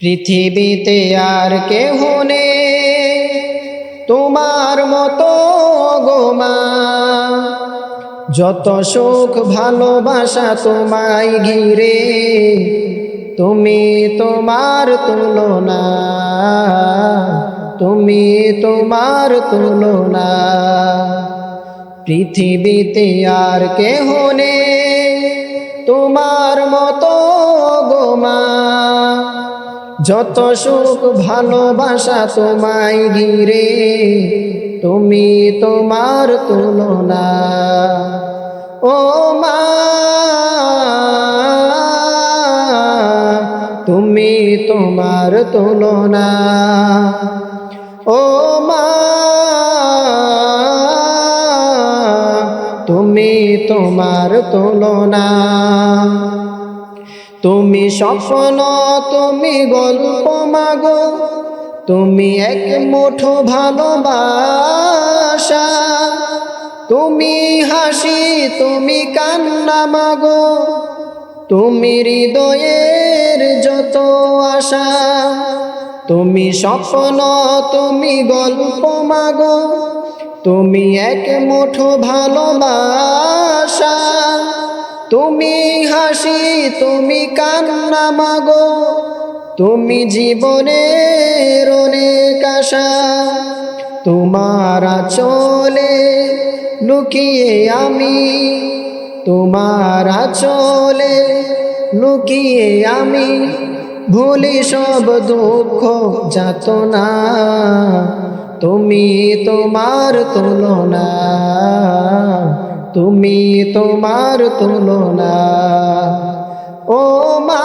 পৃথিবীতে আর কেহ তোমার মতো গোমা যত সুখ ভালোবাসা তোমায় ঘিরে, তুমি তোমার তুলনা, তুমি তোমার তুলনা। পৃথিবীতে আর কেহ তোমার মতো গোমা যত সুখ ভালোবাসা তোমায় ঘিরে তুমি তোমার তুলনা। ও মা, তুমি তোমার তুলনা। ও মা, তুমি তোমার তুলনা। তুমি স্বপ্ন, তুমি গল্প মাগো, তুমি এক মুঠো ভালোবাসা। তুমি হাসি, তুমি কান্না মাগো, তুমি হৃদয়ের যত আশা। তুমি স্বপ্ন, তুমি গল্প মাগো, তুমি এক মুঠো ভালোবাসা। তুমি হাসি, তুমি কান্না মাগো, তুমি জীবনের অনেক আশা। তোমার চলে লুকিয়ে আমি, তোমার চলে লুকিয়ে আমি। ভুলি সব দুঃখ যাত না তুমি তোমার তুলনা। তুমি তোমার তুলনা। ও মা,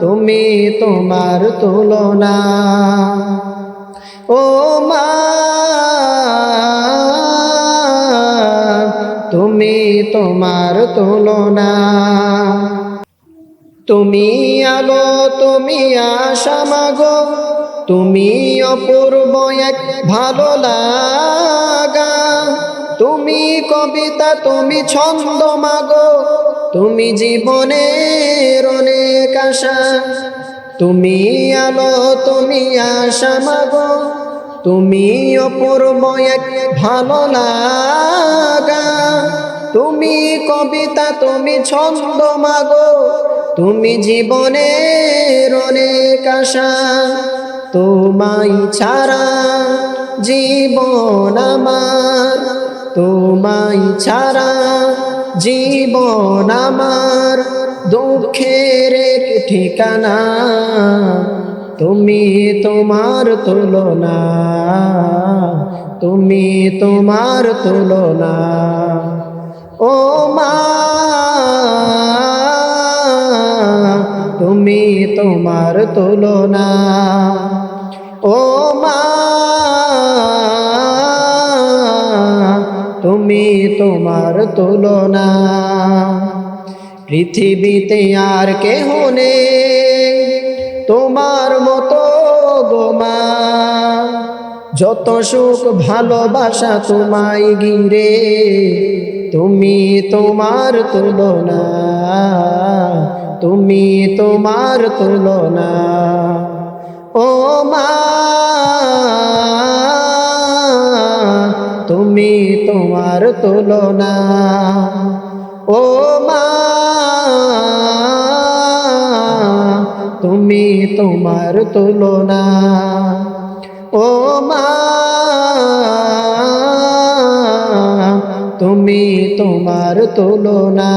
তুমি তোমার তুলনা। ও মা, তুমি তোমার তুলনা। তুমি আলো, তুমি আশা মাগো। তুমি অপূর্ব এক ভালো লাগা। তুমি কবিতা, তুমি ছন্দ মাগো। তুমি জীবনের অনেক আশা। তুমি আলো, তুমি আশা মাগো। তুমি অপূর্ব এক ভালো লাগা। তুমি কবিতা, তুমি ছন্দ মাগো। তুমি জীবনের অনেক আশা। তোমায় ছাড়া জীবন আমার। তোমায় ছাড়া জীবন আমার। দুঃখের ঠিকানা, তুমি তোমার তুলনা। তুমি তোমার তুলনা। ও তুলনা ও মা, তুমি তোমার তুলনা পৃথিবীতে আর কেহ নেই তোমার মতো গোমা যত সুখ ভালোবাসা তোমায় ঘিরে, তুমি তোমার তুলনা তুমি তোমার তুলনা। ও মা, তুমি তোমার তুলনা। ও মা, তুমি তোমার তুলনা। ও মা, তুমি তোমার তুলনা।